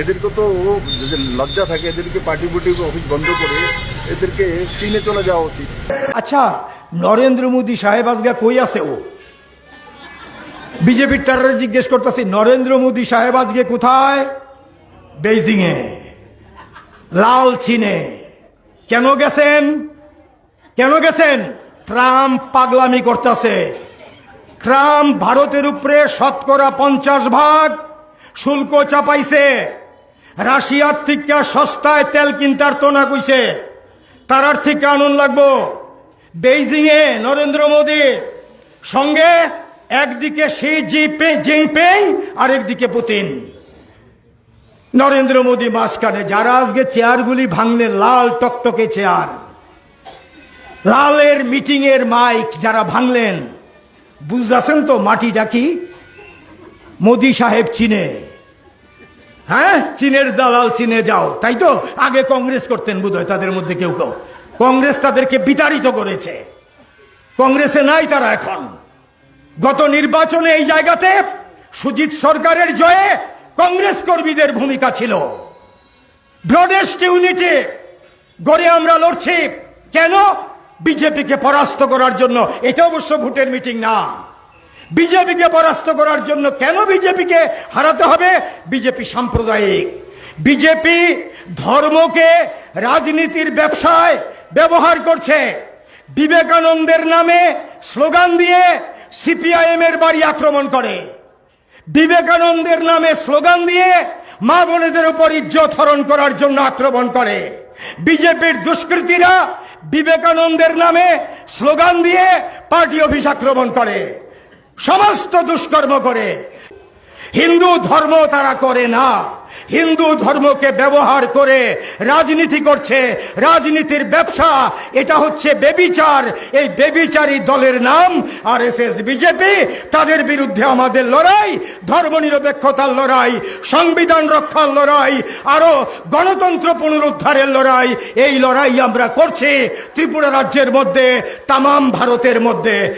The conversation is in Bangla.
এদেরকে তো যদি লজ্জা থাকে, এদেরকে পার্টি বুটি অফিস বন্ধ করে এদেরকে চীনে চলে যাওয়া উচিত। আচ্ছা নরেন্দ্র মোদী সাহেব আজকে কই আছে ও? বিজেপির তারা জিজ্ঞেস করতেছি, নরেন্দ্র মোদী সাহেব আজকে কোথায়? বেইজিং এ লাল চীনে। কেন গেছেন? কেন গেছেন? ট্রাম্প পাগলামি করতেছে। ট্রাম্প ভারতের উপরে শতকরা পঞ্চাশ ভাগ শুল্ক চাপাইছে। রাশিয়ার থেকে সস্তায় তেল কিনতার তো না কইছে। তারার থেকে আনন্দ লাগবো। বেইজিং এ নরেন্দ্র মোদী, সঙ্গে একদিকে শি জি জিনপিং, আর একদিকে পুতিন। নরেন্দ্র মোদী মাঝখানে, যারা আজকে চেয়ারগুলি ভাঙলেন লাল টকটকে চেয়ার। লালের মিটিং এর মাইক যারা ভাঙলেন বুঝতেছেন তো মাটিটা কি? মোদি সাহেব চিনে। হ্যাঁ? চীনের দালাল চীনে যাও। তাই তো? আগে কংগ্রেস করতেন বোধহয় তাদের মধ্যে কেউ কেউ। কংগ্রেস তাদেরকে বিতাড়িত করেছে। কংগ্রেসে নাই তারা এখন। গত নির্বাচনে এই জায়গাতে সুজিত সরকারের জয়ে কংগ্রেস কর্মীদের ভূমিকা ছিল। ব্রডেস্ট ইউনিটি গড়ে আমরা লড়ছি। কেন? বিজেপিকে পরাস্ত করার জন্য। এটা অবশ্য ভোটের মিটিং না। বিজেপিকে পরাস্ত করার জন্য কেন বিজেপিকে হারাতে হবে? বিজেপি সাম্প্রদায়িক। বিজেপি ধর্মকে, রাজনীতির ব্যবসায় ব্যবহার করছে। বিবেকানন্দের নামে স্লোগান দিয়ে সিপিআইএম এর বাড়ি আক্রমণ করে। বিবেকানন্দের নামে স্লোগান দিয়ে মা বোনেদের উপর ইজ্জত হরণ করার জন্য আক্রমণ করে। বিজেপির দুষ্কৃতীরা বিবেকানন্দের নামে স্লোগান দিয়ে পার্টি অফিস আক্রমণ করে। সমস্ত দুষ্কর্ম করে। হিন্দু ধর্ম তারা করে না। হিন্দু ধর্মকে ব্যবহার করে রাজনীতি করছে। রাজনীতির ব্যবসা, এটা হচ্ছে বেবিচার। এই বেবিচারী দলের নাম আর এস এস বিজেপি। তাদের বিরুদ্ধে আমাদের লড়াই, ধর্মনিরপেক্ষতার লড়াই, সংবিধান রক্ষার লড়াই, আরও গণতন্ত্র পুনরুদ্ধারের লড়াই। এই লড়াই আমরা করছি ত্রিপুরা রাজ্যের মধ্যে, তামাম ভারতের মধ্যে।